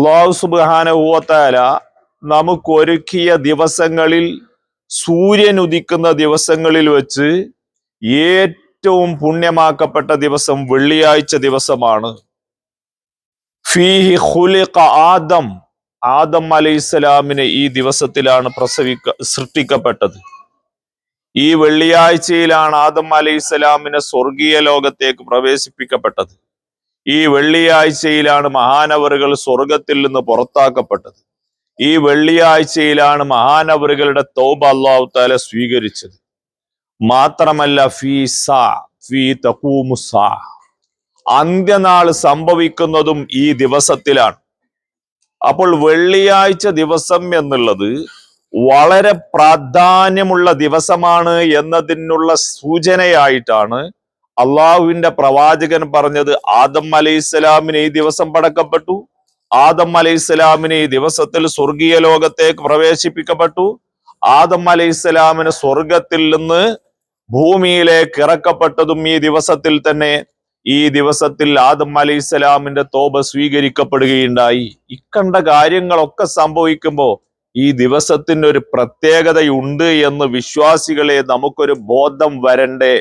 അള്ളാഹു സുബാനുഭവത്താല നമുക്കൊരുക്കിയ ദിവസങ്ങളിൽ സൂര്യൻ ഉദിക്കുന്ന ദിവസങ്ങളിൽ വെച്ച് ഏറ്റവും പുണ്യമാക്കപ്പെട്ട ദിവസം വെള്ളിയാഴ്ച ദിവസമാണ്. ഫീഹി ഹുലിഖ ആദം ആദം അലൈഹിസ്സലാമിനെ ഈ ദിവസത്തിലാണ് പ്രസവിക്ക സൃഷ്ടിക്കപ്പെട്ടത്. ഈ വെള്ളിയാഴ്ചയിലാണ് ആദം അലൈഹിസ്സലാമിനെ സ്വർഗീയ ലോകത്തേക്ക് പ്രവേശിപ്പിക്കപ്പെട്ടത്. ഈ വെള്ളിയാഴ്ചയിലാണ് മഹാനവറുകൾ സ്വർഗത്തിൽ നിന്ന് പുറത്താക്കപ്പെട്ടത്. ഈ വെള്ളിയാഴ്ചയിലാണ് മഹാനവറുകളുടെ തൗബ അള്ളാഹു താല സ്വീകരിച്ചത്. മാത്രമല്ല ഫീ സാ ഫീ തഖൂമു സാ. അന്ത്യനാൾ സംഭവിക്കുന്നതും ഈ ദിവസത്തിലാണ്. അപ്പോൾ വെള്ളിയാഴ്ച ദിവസം എന്നുള്ളത് വളരെ പ്രാധാന്യമുള്ള ദിവസമാണ് എന്നതിനുള്ള സൂചനയായിട്ടാണ് അള്ളാഹുവിന്റെ പ്രവാചകൻ പറഞ്ഞത് ആദം അലൈഹിസ്സലാമിന് ഈ ദിവസം പടക്കപ്പെട്ടു. ആദം അലൈഹിസ്സലാമിന് ഈ ദിവസത്തിൽ സ്വർഗീയ ലോകത്തേക്ക് പ്രവേശിപ്പിക്കപ്പെട്ടു. ആദം അലൈഹിസ്സലാമിന് സ്വർഗത്തിൽ നിന്ന് ഭൂമിയിലേക്ക് ഇറക്കപ്പെട്ടതും ഈ ദിവസത്തിൽ തന്നെ ഈ ദിവസത്തിൽ ആദം അലൈഹിസ്സലാമിന്റെ തോപ സ്വീകരിക്കപ്പെടുകയുണ്ടായി. ഇക്കണ്ട കാര്യങ്ങളൊക്കെ സംഭവിക്കുമ്പോൾ ഈ ദിവസത്തിന് ഒരു പ്രത്യേകതയുണ്ട് എന്ന് വിശ്വാസികളെ നമുക്കൊരു ബോധം വരണ്ടേ?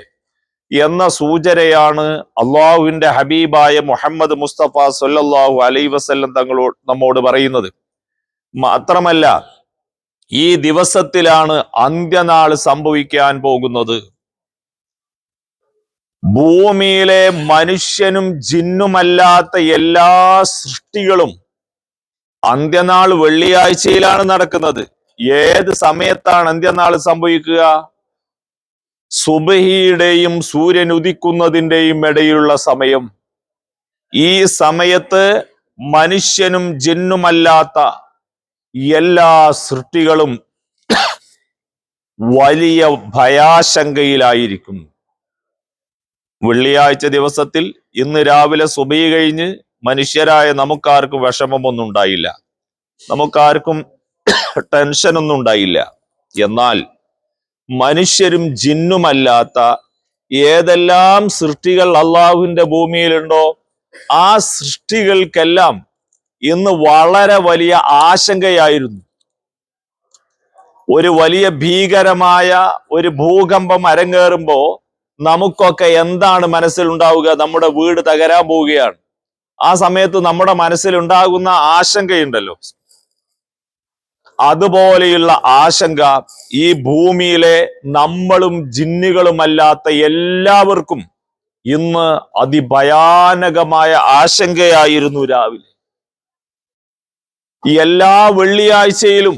എന്ന സൂചനയാണ് അള്ളാഹുവിന്റെ ഹബീബായ മുഹമ്മദ് മുസ്തഫ സൊല്ലാഹു അലൈ വസ്ല്ലം തങ്ങളോട് നമ്മോട് പറയുന്നത്. മാത്രമല്ല ഈ ദിവസത്തിലാണ് അന്ത്യനാൾ സംഭവിക്കാൻ പോകുന്നത്. ഭൂമിയിലെ മനുഷ്യനും ജിന്നുമല്ലാത്ത എല്ലാ സൃഷ്ടികളും അന്ത്യനാൾ വെള്ളിയാഴ്ചയിലാണ് നടക്കുന്നത്. ഏത് സമയത്താണ് അന്ത്യനാൾ സംഭവിക്കുക? സുബഹിയുടെയും സൂര്യൻ ഉദിക്കുന്നതിന്റെയും ഇടയിലുള്ള സമയം. ഈ സമയത്ത് മനുഷ്യനും ജിന്നുമല്ലാത്ത എല്ലാ സൃഷ്ടികളും വലിയ ഭയാശങ്കയിലായിരിക്കും വെള്ളിയാഴ്ച ദിവസത്തിൽ ഇന്ന് രാവിലെ സുബഹി കഴിഞ്ഞ് മനുഷ്യരായ നമുക്കാർക്കും വിഷമമൊന്നും ഉണ്ടായില്ല. നമുക്കാർക്കും ടെൻഷനൊന്നും ഉണ്ടായില്ല. എന്നാൽ മനുഷ്യരും ജിന്നുമല്ലാത്ത ഏതെല്ലാം സൃഷ്ടികൾ അള്ളാഹുവിന്റെ ഭൂമിയിലുണ്ടോ ആ സൃഷ്ടികൾക്കെല്ലാം ഇന്ന് വളരെ വലിയ ആശങ്കയായിരുന്നു. ഒരു വലിയ ഭീകരമായ ഒരു ഭൂകമ്പം അരങ്ങേറുമ്പോൾ നമുക്കൊക്കെ എന്താണ് മനസ്സിലുണ്ടാവുക? നമ്മുടെ വീട് തകരാൻ പോവുകയാണ്. ആ സമയത്ത് നമ്മുടെ മനസ്സിലുണ്ടാകുന്ന ആശങ്കയുണ്ടല്ലോ. അതുപോലെയുള്ള ആശങ്ക ഈ ഭൂമിയിലെ നമ്മളും ജിന്നുകളുമല്ലാത്ത എല്ലാവർക്കും ഇന്ന് അതിഭയാനകമായ ആശങ്കയായിരുന്നു രാവിലെ. ഈ എല്ലാ വെള്ളിയാഴ്ചയിലും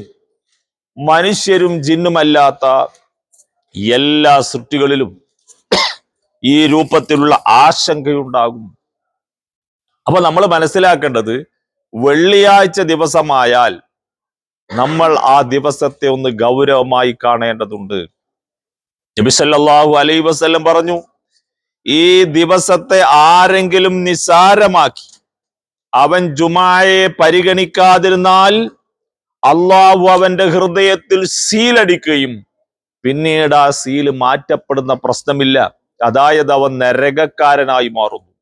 മനുഷ്യരും ജിന്നുമല്ലാത്ത എല്ലാ സൃഷ്ടികളിലും ഈ രൂപത്തിലുള്ള ആശങ്കയുണ്ടാകും. അപ്പൊ നമ്മൾ മനസ്സിലാക്കേണ്ടത് വെള്ളിയാഴ്ച ദിവസമായാൽ നമ്മൾ ആ ദിവസത്തെ ഒന്ന് ഗൗരവമായി കാണേണ്ടതുണ്ട്. നബിസല്ലാഹു അലൈ വസ്ല്ലം പറഞ്ഞു ഈ ദിവസത്തെ ആരെങ്കിലും നിസാരമാക്കി അവൻ ജുമായെ പരിഗണിക്കാതിരുന്നാൽ അള്ളാഹു അവന്റെ ഹൃദയത്തിൽ സീലടിക്കുകയും പിന്നീട് ആ സീൽ മാറ്റപ്പെടുന്ന പ്രശ്നമില്ല. അതായത് അവൻ നരകക്കാരനായി മാറുന്നു.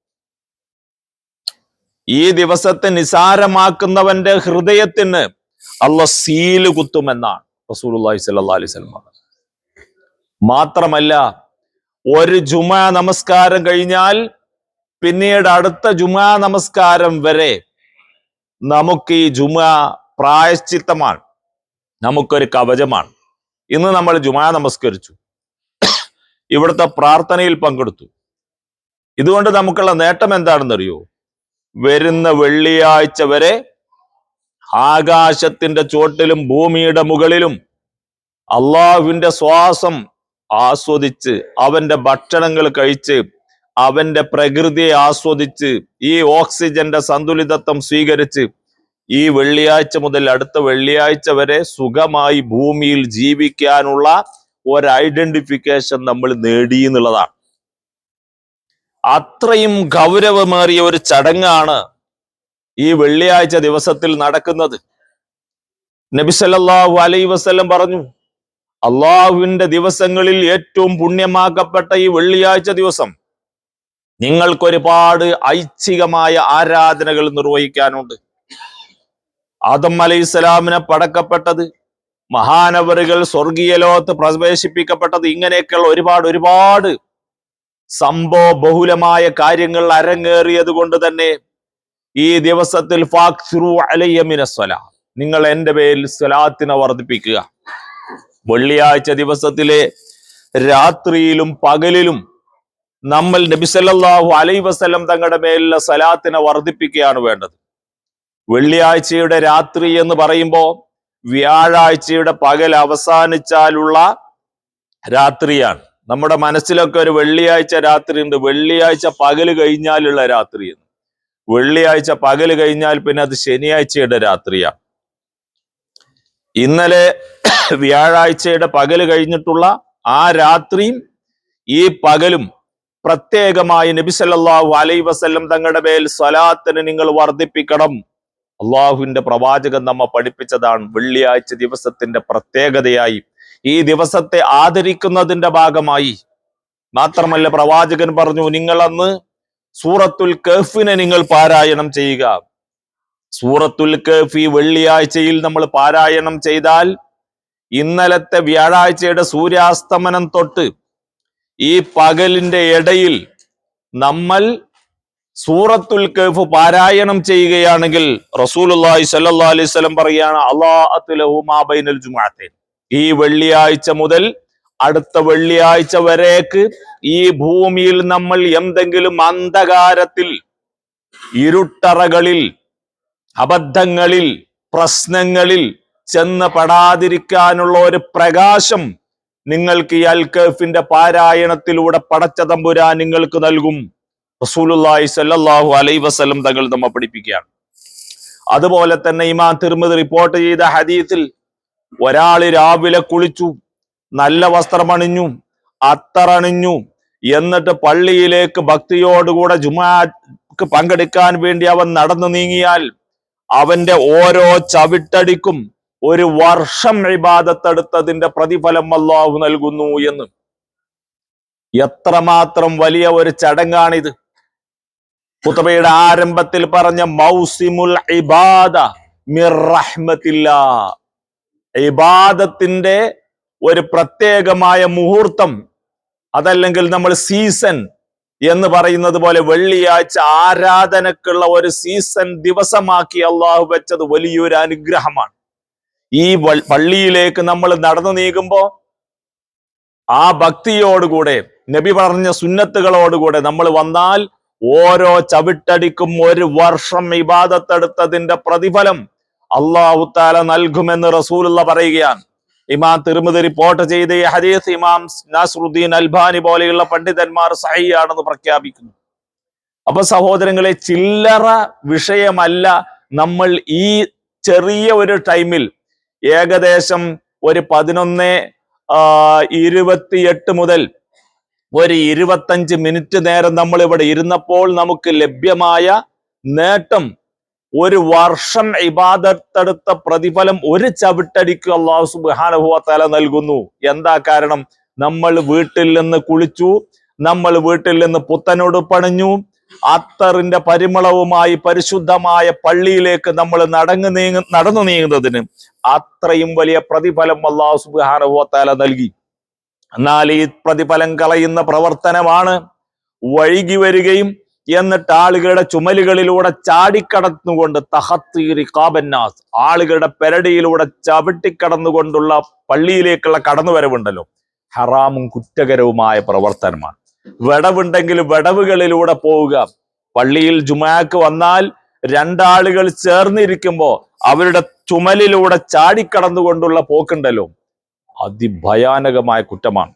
ഈ ദിവസത്തെ നിസാരമാക്കുന്നവന്റെ ഹൃദയത്തിന് അള്ള സീൽ കുത്തുമെന്നാണ് റസൂലുള്ളാഹി സ്വല്ലല്ലാഹി അലൈഹി വസല്ലം മാത്രമല്ല ഒരു ജുമാ നമസ്കാരം കഴിഞ്ഞാൽ പിന്നീട് അടുത്ത ജുമാ നമസ്കാരം വരെ നമുക്ക് ഈ ജുമാ പ്രായശ്ചിത്തമാണ്. നമുക്കൊരു കവചമാണ്. ഇന്ന് നമ്മൾ ജുമാ നമസ്കരിച്ചു. ഇവിടുത്തെ പ്രാർത്ഥനയിൽ പങ്കെടുത്തു. ഇതുകൊണ്ട് നമുക്കുള്ള നേട്ടം എന്താണെന്നറിയോ? വരുന്ന വെള്ളിയാഴ്ച വരെ ആകാശത്തിന്റെ ചോട്ടിലും ഭൂമിയുടെ മുകളിലും അള്ളാഹുവിന്റെ ശ്വാസം ആസ്വദിച്ച് അവന്റെ ഭക്ഷണങ്ങൾ കഴിച്ച് അവന്റെ പ്രകൃതിയെ ആസ്വദിച്ച് ഈ ഓക്സിജന്റെ സന്തുലിതത്വം സ്വീകരിച്ച് ഈ വെള്ളിയാഴ്ച മുതൽ അടുത്ത വെള്ളിയാഴ്ച വരെ സുഖമായി ഭൂമിയിൽ ജീവിക്കാനുള്ള ഒരു ഐഡന്റിഫിക്കേഷൻ നമ്മൾ നേടി എന്നുള്ളതാണ്. അത്രയും ഗൗരവമേറിയ ഒരു ചടങ്ങാണ് ഈ വെള്ളിയാഴ്ച ദിവസത്തിൽ നടക്കുന്നത്. നബിസല്ലാഹു അലൈ വസ്ലം പറഞ്ഞു അള്ളാഹുവിന്റെ ദിവസങ്ങളിൽ ഏറ്റവും പുണ്യമാക്കപ്പെട്ട ഈ വെള്ളിയാഴ്ച ദിവസം നിങ്ങൾക്കൊരുപാട് ഐച്ഛികമായ ആരാധനകൾ നിർവഹിക്കാനുണ്ട്. ആദം അലൈഹിസ്സലാമിനെ പടക്കപ്പെട്ടത് മഹാനവറുകൾ സ്വർഗീയ ലോകത്ത് പ്രവേശിപ്പിക്കപ്പെട്ടത് ഇങ്ങനെയൊക്കെയുള്ള ഒരുപാട് ഒരുപാട് സംഭവ ബഹുലമായ കാര്യങ്ങൾ അരങ്ങേറിയത് കൊണ്ട് തന്നെ ഈ ദിവസത്തിൽ നിങ്ങൾ എന്റെ പേരിൽ സ്വലാത്തിനെ വർദ്ധിപ്പിക്കുക. വെള്ളിയാഴ്ച ദിവസത്തിലെ രാത്രിയിലും പകലിലും നമ്മൾ നബിസല്ലാഹു അലൈ വസ്ലം തങ്ങളുടെ മേലുള്ള സലാത്തിനെ വർദ്ധിപ്പിക്കുകയാണ് വേണ്ടത്. വെള്ളിയാഴ്ചയുടെ രാത്രി എന്ന് പറയുമ്പോൾ വ്യാഴാഴ്ചയുടെ പകൽ അവസാനിച്ചാലുള്ള രാത്രിയാണ്. നമ്മുടെ മനസ്സിലൊക്കെ ഒരു വെള്ളിയാഴ്ച രാത്രി ഉണ്ട് വെള്ളിയാഴ്ച പകൽ കഴിഞ്ഞാലുള്ള രാത്രി എന്ന് വെള്ളിയാഴ്ച പകൽ കഴിഞ്ഞാൽ പിന്നെ അത് ശനിയാഴ്ചയുടെ രാത്രിയാ. ഇന്നലെ വ്യാഴാഴ്ചയുടെ പകൽ കഴിഞ്ഞിട്ടുള്ള ആ രാത്രിയും ഈ പകലും പ്രത്യേകമായി നബി സല്ലല്ലാഹു അലൈഹി വസല്ലം തങ്ങളുടെ മേൽ സ്വലാത്തിന് നിങ്ങൾ വർദ്ധിപ്പിക്കണം. അള്ളാഹുവിന്റെ പ്രവാചകൻ നമ്മ പഠിപ്പിച്ചതാണ് വെള്ളിയാഴ്ച ദിവസത്തിന്റെ പ്രത്യേകതയായി. ഈ ദിവസത്തെ ആദരിക്കുന്നതിന്റെ ഭാഗമായി. മാത്രമല്ല പ്രവാചകൻ പറഞ്ഞു നിങ്ങൾ അന്ന് സൂറത്തുൽ കഫിനെ നിങ്ങൾ പാരായണം ചെയ്യുക. സൂറത്തുൽ കഫി വെള്ളിയാഴ്ചയിൽ നമ്മൾ പാരായണം ചെയ്താൽ ഇന്നലത്തെ വ്യാഴാഴ്ചയുടെ സൂര്യാസ്തമനം തൊട്ട് ഈ പകലിന്റെ ഇടയിൽ നമ്മൾ സൂറത്തുൽ കഹ്ഫ് പാരായണം ചെയ്യുകയാണെങ്കിൽ റസൂലുള്ളാഹി സ്വല്ലല്ലാഹു അലൈഹി വസല്ലം പറയാണ് ഈ വെള്ളിയാഴ്ച മുതൽ അടുത്ത വെള്ളിയാഴ്ച വരേക്ക് ഈ ഭൂമിയിൽ നമ്മൾ എന്തെങ്കിലും അന്ധകാരത്തിൽ ഇരുട്ടറകളിൽ അബദ്ധങ്ങളിൽ പ്രശ്നങ്ങളിൽ ചെന്ന് പെടാതിരിക്കാനുള്ള ഒരു പ്രകാശം നിങ്ങൾക്ക് ഈ അൽക്കഫിന്റെ പാരായണത്തിലൂടെ പടച്ച നിങ്ങൾക്ക് നൽകും. റസൂലുള്ളാഹി സ്വല്ലല്ലാഹു അലൈഹി വസല്ലം തങ്ങൾ നമ്മെ പഠിപ്പിക്കുകയാണ്. അതുപോലെ തന്നെ ഇമാം തിർമിദ് റിപ്പോർട്ട് ചെയ്ത ഹദീത്തിൽ ഒരാൾ രാവിലെ കുളിച്ചു നല്ല വസ്ത്രമണിഞ്ഞു അത്തറണിഞ്ഞു എന്നിട്ട് പള്ളിയിലേക്ക് ഭക്തിയോടുകൂടെ ജുമാക്ക് പങ്കെടുക്കാൻ വേണ്ടി അവൻ നടന്നു നീങ്ങിയാൽ അവന്റെ ഓരോ ചവിട്ടടിക്കും ഒരു വർഷം ഇബാദത്തെടുത്തതിന്റെ പ്രതിഫലം അള്ളാഹു നൽകുന്നു എന്ന്. എത്രമാത്രം വലിയ ഒരു ചടങ്ങാണിത്. കുത്തബയുടെ ആരംഭത്തിൽ പറഞ്ഞ മൗസിമുൽ ഇബാദ മിർ റഹ്മത്തില്ല. ഇബാദത്തിന്റെ ഒരു പ്രത്യേകമായ മുഹൂർത്തം അതല്ലെങ്കിൽ നമ്മൾ സീസൺ എന്ന് പറയുന്നത് പോലെ വെള്ളിയാഴ്ച ആരാധനക്കുള്ള ഒരു സീസൺ ദിവസമാക്കി അള്ളാഹു വെച്ചത് വലിയൊരു അനുഗ്രഹമാണ്. ഈ പള്ളിയിലേക്ക് നമ്മൾ നടന്നു നീങ്ങുമ്പോൾ ആ ഭക്തിയോടുകൂടെ നബി പറഞ്ഞ സുന്നത്തുകളോടുകൂടെ നമ്മൾ വന്നാൽ ഓരോ ചവിട്ടടിക്കും ഒരു വർഷം ഇബാദത്തെടുത്തതിന്റെ പ്രതിഫലം അള്ളാഹു താല നൽകുമെന്ന് റസൂലുള്ള പറയുകയാണ്. ഇമാം തിരുമതി റിപ്പോർട്ട് ചെയ്ത ഹദീസ് ഇമാം നാസറുദ്ദീൻ അൽബാനി പോലെയുള്ള പണ്ഡിതന്മാർ സഹിയാണെന്ന് പ്രഖ്യാപിക്കുന്നു. അപ്പൊ സഹോദരങ്ങളെ ചില്ലറ വിഷയമല്ല നമ്മൾ ഈ ചെറിയ ഒരു ടൈമിൽ ഏകദേശം ഒരു പതിനൊന്ന് ഇരുപത്തിയെട്ട് മുതൽ ഒരു ഇരുപത്തഞ്ച് മിനിറ്റ് നേരം നമ്മൾ ഇവിടെ ഇരുന്നപ്പോൾ നമുക്ക് ലഭ്യമായ നേട്ടം ഒരു വർഷം ഇബാദത്തെടുത്ത പ്രതിഫലം ഒരു ചവിട്ടടിക്ക് അള്ളാഹു സുബാനുഭവത്താല നൽകുന്നു. എന്താ കാരണം? നമ്മൾ വീട്ടിൽ നിന്ന് കുളിച്ചു നമ്മൾ വീട്ടിൽ നിന്ന് പുത്തനുടുപ്പണിഞ്ഞു അത്തറിന്റെ പരിമളവുമായി പരിശുദ്ധമായ പള്ളിയിലേക്ക് നമ്മൾ നടങ്ങു നീങ്ങ നടന്നു നീങ്ങുന്നതിന് അത്രയും വലിയ പ്രതിഫലം അള്ളാഹു സുബാനുഭവത്താല നൽകി. എന്നാൽ ഈ പ്രതിഫലം കളയുന്ന പ്രവർത്തനമാണ് വൈകി വരികയും എന്നിട്ട് ആളുകളുടെ ചുമലുകളിലൂടെ ചാടിക്കടന്നുകൊണ്ട് തഹത്തീരി കാബന്നാസ് ആളുകളുടെ പെരടിയിലൂടെ ചവിട്ടിക്കടന്നുകൊണ്ടുള്ള പള്ളിയിലേക്കുള്ള കടന്നുവരവുണ്ടല്ലോ. ഹറാമും കുറ്റകരവുമായ പ്രവർത്തനമാണ്. വിടവുണ്ടെങ്കിൽ വിടവുകളിലൂടെ പോവുക. പള്ളിയിൽ ജുമാക്ക് വന്നാൽ രണ്ടാളുകൾ ചേർന്നിരിക്കുമ്പോൾ അവരുടെ ചുമലിലൂടെ ചാടിക്കടന്നുകൊണ്ടുള്ള പോക്കുണ്ടല്ലോ. അതിഭയാനകമായ കുറ്റമാണ്.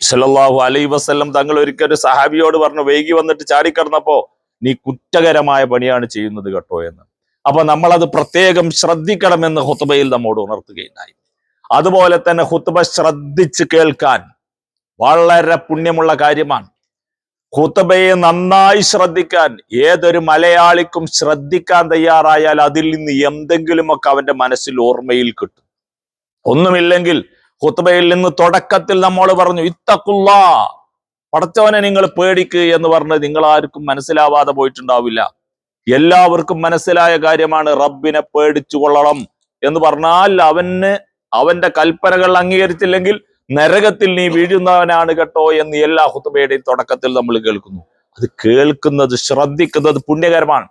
സല്ലല്ലാഹു അലൈ വസല്ലം തങ്ങൾ ഒരിക്കൽ ഒരു സഹാബിയോട് പറഞ്ഞു വൈകി വന്നിട്ട് ചാടിക്കടന്നപ്പോ നീ കുറ്റകരമായ പണിയാണ് ചെയ്യുന്നത് കേട്ടോ എന്ന്. അപ്പൊ നമ്മളത് പ്രത്യേകം ശ്രദ്ധിക്കണമെന്ന് ഹുത്തുബയിൽ നമ്മോട് ഉണർത്തുകയുണ്ടായി. അതുപോലെ തന്നെ ഹുത്തുബ ശ്രദ്ധിച്ച് കേൾക്കാൻ വളരെ പുണ്യമുള്ള കാര്യമാണ്. ഹുത്തുബയെ നന്നായി ശ്രദ്ധിക്കാൻ ഏതൊരു മലയാളിക്കും ശ്രദ്ധിക്കാൻ തയ്യാറായാൽ അതിൽ നിന്ന് എന്തെങ്കിലുമൊക്കെ അവന്റെ മനസ്സിൽ ഓർമ്മയിൽ കിട്ടും. ഒന്നുമില്ലെങ്കിൽ ഹുത്തുബയിൽ നിന്ന് തുടക്കത്തിൽ നമ്മൾ പറഞ്ഞു ഇത്തക്കുള്ള പടച്ചവനെ നിങ്ങൾ പേടിക്ക് എന്ന് പറഞ്ഞ് നിങ്ങൾ ആർക്കും മനസ്സിലാവാതെ പോയിട്ടുണ്ടാവില്ല. എല്ലാവർക്കും മനസ്സിലായ കാര്യമാണ് റബ്ബിനെ പേടിച്ചു കൊള്ളണം എന്ന് പറഞ്ഞാൽ അവന് അവന്റെ കൽപ്പനകൾ അംഗീകരിച്ചില്ലെങ്കിൽ നരകത്തിൽ നീ വീഴുന്നവനാണ് കേട്ടോ എന്ന് എല്ലാ ഹുത്തുബയുടെയും തുടക്കത്തിൽ നമ്മൾ കേൾക്കുന്നു. അത് കേൾക്കുന്നത് ശ്രദ്ധിക്കുന്നത് പുണ്യകരമാണ്.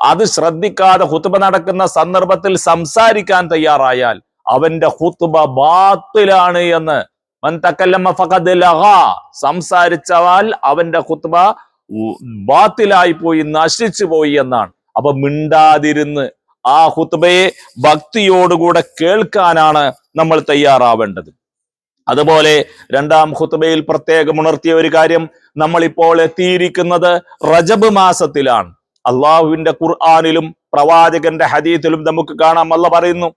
അത് ശ്രദ്ധിക്കാതെ ഹുത്തുബ നടക്കുന്ന സന്ദർഭത്തിൽ സംസാരിക്കാൻ തയ്യാറായാൽ അവന്റെ ഹുത്തുബ ബാത്തിലാണ് എന്ന്. സംസാരിച്ചാൽ അവന്റെ ഹുത്തുബ ബാത്തിലായി പോയി നശിച്ചു പോയി എന്നാണ്. അപ്പൊ മിണ്ടാതിരുന്ന് ആ ഹുത്തുബയെ ഭക്തിയോടുകൂടെ കേൾക്കാനാണ് നമ്മൾ തയ്യാറാവേണ്ടത്. അതുപോലെ രണ്ടാം ഹുത്തുബയിൽ പ്രത്യേകം ഉണർത്തിയ ഒരു കാര്യം നമ്മൾ ഇപ്പോൾ എത്തിയിരിക്കുന്നത് റജബ് മാസത്തിലാണ്. അള്ളാഹുവിന്റെ ഖുർആാനിലും പ്രവാചകന്റെ ഹദീത്തിലും നമുക്ക് കാണാം. അല്ല പറയുന്നു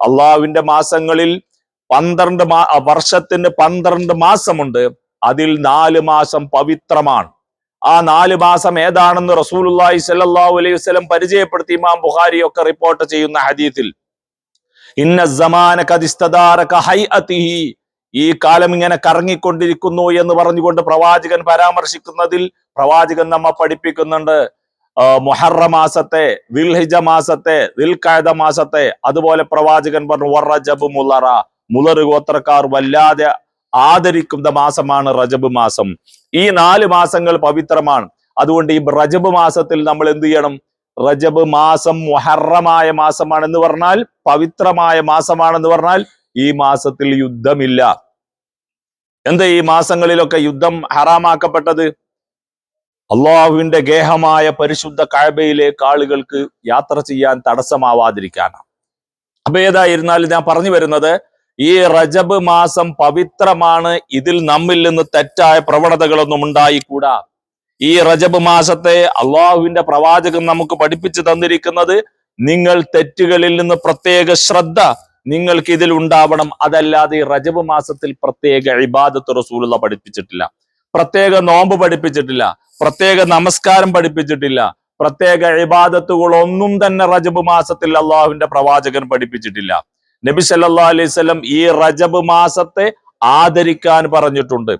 അള്ളാഹുവിന്റെ മാസങ്ങളിൽ പന്ത്രണ്ട് വർഷത്തിന് പന്ത്രണ്ട് മാസമുണ്ട്. അതിൽ നാല് മാസം പവിത്രമാണ്. ആ നാല് മാസം ഏതാണെന്ന് റസൂലുള്ളാഹി സ്വല്ലല്ലാഹു അലൈഹി വസല്ലം പരിചയപ്പെടുത്തി ഇമാം ബുഹാരി ഒക്കെ റിപ്പോർട്ട് ചെയ്യുന്ന ഹദീത്തിൽ ഇന്ന ഈ കാലം ഇങ്ങനെ കറങ്ങിക്കൊണ്ടിരിക്കുന്നു എന്ന് പറഞ്ഞുകൊണ്ട് പ്രവാചകൻ പരാമർശിക്കുന്നതിൽ പ്രവാചകൻ നമ്മ പഠിപ്പിക്കുന്നുണ്ട്. മൊഹറ മാസത്തെ ദിൽഹിജ മാസത്തെ ദിൽഖഅദ മാസത്തെ അതുപോലെ പ്രവാചകൻ പറഞ്ഞു വറജബ് മുലറ. മുലറ് ഗോത്രക്കാർ വല്ലാതെ ആദരിക്കുന്ന മാസമാണ് റജബ് മാസം. ഈ നാല് മാസങ്ങൾ പവിത്രമാണ്. അതുകൊണ്ട് ഈ റജബ് മാസത്തിൽ നമ്മൾ എന്ത് ചെയ്യണം? റജബ് മാസം മുഹറമായ മാസമാണെന്ന് പറഞ്ഞാൽ പവിത്രമായ മാസമാണെന്ന് പറഞ്ഞാൽ ഈ മാസത്തിൽ യുദ്ധമില്ല. എന്താ ഈ മാസങ്ങളിലൊക്കെ യുദ്ധം ഹറാമാക്കപ്പെട്ടത്? അള്ളാഹുവിന്റെ ഗേഹമായ പരിശുദ്ധ കഴബയിലേക്ക് ആളുകൾക്ക് യാത്ര ചെയ്യാൻ തടസ്സമാവാതിരിക്കാനാണ്. അപ്പൊ ഏതായിരുന്നാലും ഞാൻ പറഞ്ഞു വരുന്നത് ഈ റജബ് മാസം പവിത്രമാണ് ഇതിൽ നമ്മിൽ നിന്ന് തെറ്റായ പ്രവണതകളൊന്നും ഉണ്ടായിക്കൂടാ. ഈ റജബ് മാസത്തെ അള്ളാഹുവിന്റെ പ്രവാചകൻ നമുക്ക് പഠിപ്പിച്ചു തന്നിരിക്കുന്നത് നിങ്ങൾ തെറ്റുകളിൽ നിന്ന് പ്രത്യേക ശ്രദ്ധ നിങ്ങൾക്ക് ഇതിൽ ഉണ്ടാവണം. അതല്ലാതെ റജബ് മാസത്തിൽ പ്രത്യേക ഇബാദത്ത് റസൂലുള്ള പഠിപ്പിച്ചിട്ടില്ല. പ്രത്യേക നോമ്പ് പഠിപ്പിച്ചിട്ടില്ല. പ്രത്യേക നമസ്കാരം പഠിപ്പിച്ചിട്ടില്ല. പ്രത്യേക ഇബാദത്തുകളൊന്നും തന്നെ റജബ് മാസത്തിൽ അള്ളാഹുവിന്റെ പ്രവാചകൻ പഠിപ്പിച്ചിട്ടില്ല. നബി സല്ലാ അലൈഹി വസല്ലം ഈ റജബ് മാസത്തെ ആദരിക്കാൻ പറഞ്ഞിട്ടുണ്ട്.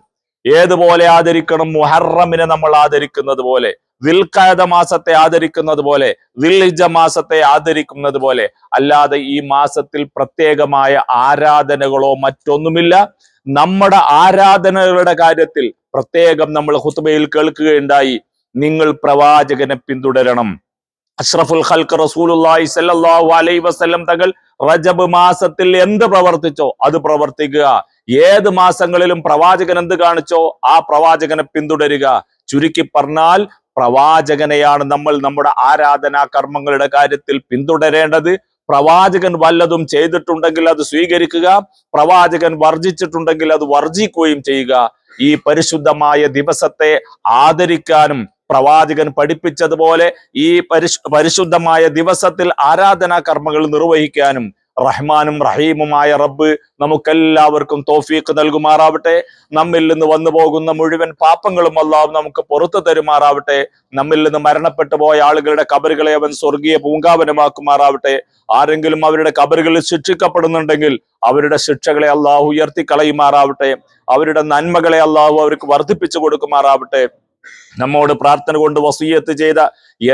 ഏതുപോലെ ആദരിക്കണം? മുഹറമിനെ നമ്മൾ ആദരിക്കുന്നത് പോലെ. വിൽക്കായത മാസത്തെ ആദരിക്കുന്നത് പോലെ ദിൽഹിജ മാസത്തെ ആദരിക്കുന്നത് പോലെ അല്ലാതെ ഈ മാസത്തിൽ പ്രത്യേകമായ ആരാധനകളോ മറ്റൊന്നുമില്ല. നമ്മുടെ ആരാധനകളുടെ കാര്യത്തിൽ പ്രത്യേകം നമ്മൾ ഹുത്തുബയിൽ കേൾക്കുകയുണ്ടായി. നിങ്ങൾ പ്രവാചകനെ പിന്തുടരണം. അഷ്റഫുൽ ഖൽക്ക് റസൂലുള്ളാഹി സ്വല്ലല്ലാഹു അലൈഹി വസല്ലം തങ്ങൾ റജബ് മാസത്തിൽ എന്ത് പ്രവർത്തിച്ചോ അത് പ്രവർത്തിക്കുക. ഏത് മാസങ്ങളിലും പ്രവാചകൻ എന്ത് കാണിച്ചോ ആ പ്രവാചകനെ പിന്തുടരുക. ചുരുക്കി പറഞ്ഞാൽ പ്രവാചകനെയാണ് നമ്മൾ നമ്മുടെ ആരാധനാ കർമ്മങ്ങളുടെ കാര്യത്തിൽ പിന്തുടരേണ്ടത്. പ്രവാചകൻ വല്ലതും ചെയ്തിട്ടുണ്ടെങ്കിൽ അത് സ്വീകരിക്കുക. പ്രവാചകൻ വർജിച്ചിട്ടുണ്ടെങ്കിൽ അത് വർജിക്കുകയും ചെയ്യുക. ഈ പരിശുദ്ധമായ ദിവസത്തെ ആദരിക്കാനും പ്രവാചകൻ പഠിപ്പിച്ചതുപോലെ ഈ പരിശു പരിശുദ്ധമായ ദിവസത്തിൽ ആരാധനാ കർമ്മങ്ങൾ നിർവഹിക്കാനും റഹ്മാനും റഹീമുമായ റബ്ബ് നമുക്കെല്ലാവർക്കും തോഫീക്ക് നൽകുമാറാവട്ടെ. നമ്മിൽ നിന്ന് വന്നു പോകുന്ന മുഴുവൻ പാപ്പങ്ങളും അല്ലാഹു നമുക്ക് പുറത്തു തരുമാറാവട്ടെ. നമ്മിൽ നിന്ന് മരണപ്പെട്ടു പോയ ആളുകളുടെ കബറുകളെ അവൻ സ്വർഗീയ പൂങ്കാവനമാക്കുമാറാവട്ടെ. ആരെങ്കിലും അവരുടെ കബറുകളിൽ ശിക്ഷിക്കപ്പെടുന്നുണ്ടെങ്കിൽ അവരുടെ ശിക്ഷകളെ അള്ളാഹു ഉയർത്തി കളയുമാറാവട്ടെ അവരുടെ നന്മകളെ അള്ളാഹു അവർക്ക് വർദ്ധിപ്പിച്ചു കൊടുക്കുമാറാവട്ടെ. നമ്മോട് പ്രാർത്ഥന കൊണ്ട് വസീയത്ത് ചെയ്ത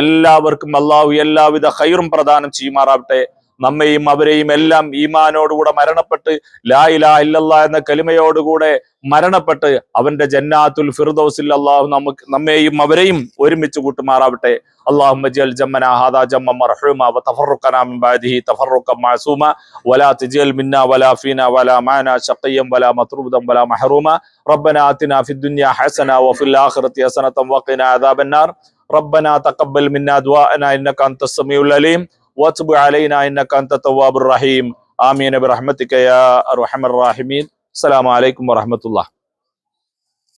എല്ലാവർക്കും അള്ളാഹു എല്ലാവിധ ഹൈറും പ്രദാനം ചെയ്യുമാറാവട്ടെ. നമ്മയും അവരെയും എല്ലാം ഈമാനോടുകൂടെ മരണപ്പെട്ട് ലാ ഇലാ ഇല്ലല്ലാ എന്ന കലിമയോടുകൂടെ മരണപ്പെട്ട് അവന്റെ ജന്നാത്തുൽ ഫിർദൗസിൽ അള്ളാഹു നമുക്ക് നമ്മെയും അവരെയും ഒരുമിച്ച് കൂട്ടുമാറാവട്ടെ اللهم اجعل جمنا هذا جما مرحوما وتفرقنا من بعده تفرقا معصوما ولا تجعل منا ولا فينا ولا معنا شقيا ولا مطرودا ولا محروما ربنا آتنا في الدنيا حسنة وفي الآخرة حسنة وقنا عذاب النار ربنا تقبل منا دعاءنا إنك أنت السميع العليم وتب علينا إنك أنت التواب الرحيم. آمين برحمتك يا أرحم الراحمين. السلام عليكم ورحمة الله.